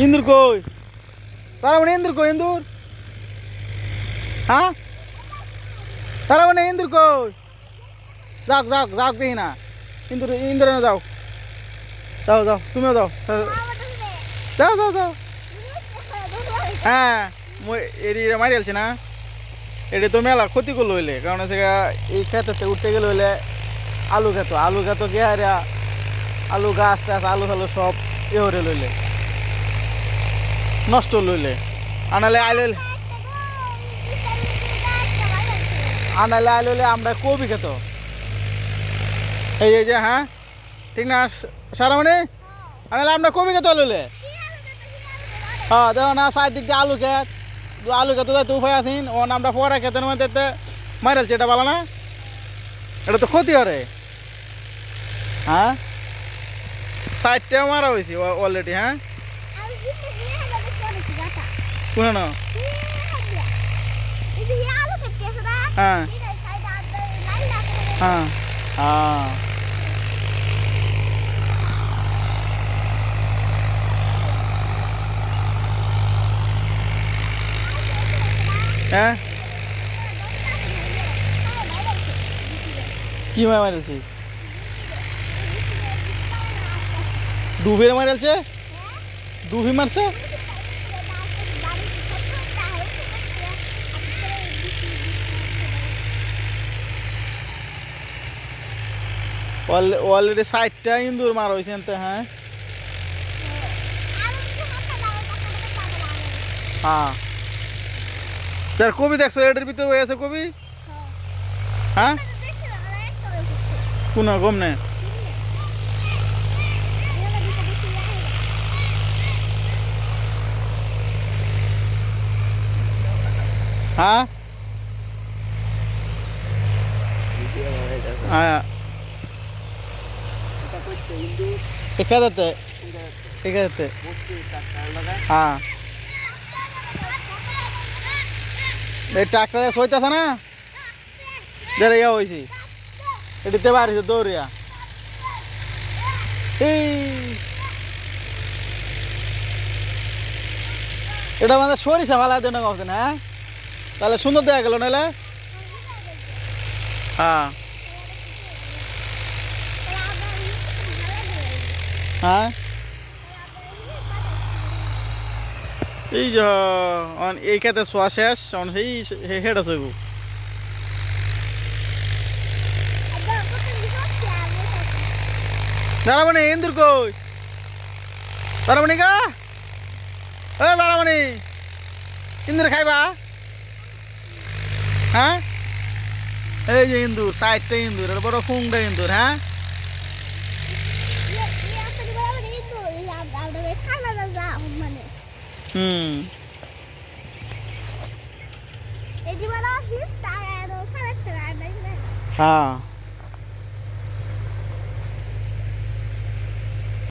ইন্দুর কই? তারা মানে ইন্দুর কই, ইন্দুর? হ্যাঁ? তারা মানে ইন্দুর কই? যাও যাও যাও দেখি না। ইন্দুর ইন্দুর যাও। যাও যাও, তুমিও যাও। যাও যাও যাও। হ্যাঁ মই এরি মারি আলছি না। এটি তো মেলা ক্ষতি করল হইলে, কারণ হচ্ছে এই খেতে উঠতে গেলে হইলে আলু খেত। আলু খেত কে আলু গাছ টাছ আলু ফালু সব এ হরে লইলে। নষ্ট লইলে। আনালে আইলে আনালে আইলে হইলে আমরা কবি খেত। এই যে হ্যাঁ? ঠিক না সারা মানে আনালে আমরা কবি খেত লইলে হ্যাঁ দেখো না সাইড দিক দিয়ে আলু খেত আলু খেতে তো উপায় আছেন ও আমরা পরে খেতের মধ্যে মারালছি এটা ভালো না? এটা তো ক্ষতি হরে হ্যাঁ? সাইডটাও মারা হয়েছে অলরেডি হ্যাঁ? শুনে না হ্যাঁ। হ্যাঁ। হ্যাঁ। হ্যাঁ। কি মায় মারেছে ডুবের মারেছে ডুবি মারছে? অলরেডি সাইডটা ইন্দুর মার হয়েছে এনতে, হ্যাঁ? হ্যাঁ। তার কবি দেখছ এটার ভিতরে হয়ে আছে কবি? হ্যাঁ? কোন গম নে? হ্যাঁ? হ্যাঁ। এখাদাতে এখাদাতে হ্যাঁ। এই ট্রাক্টরে সইতেছে না? যারা ইয়া হয়েছি এটিতে বাড়িছে দৌড়িয়া। এই। এটা মানে সরিষা ভালো দেন কখন হ্যাঁ? তাহলে সুন্দর দেখা গেল নাহলে হ্যাঁ। হ্যাঁ? এই যে, অন এই খেতে শোয়া শেষ, অন সেই আছে গো দাঁড়াবনি, ইন্দুর কই? দাঁড়াবনি গা। ও দাঁড়াবনি। ইন্দুর খাইবা? হ্যাঁ? এই যে ইন্দুর, সাইডটা ইন্দুর বড় ফুংটা ইন্দুর হ্যাঁ? হুম এই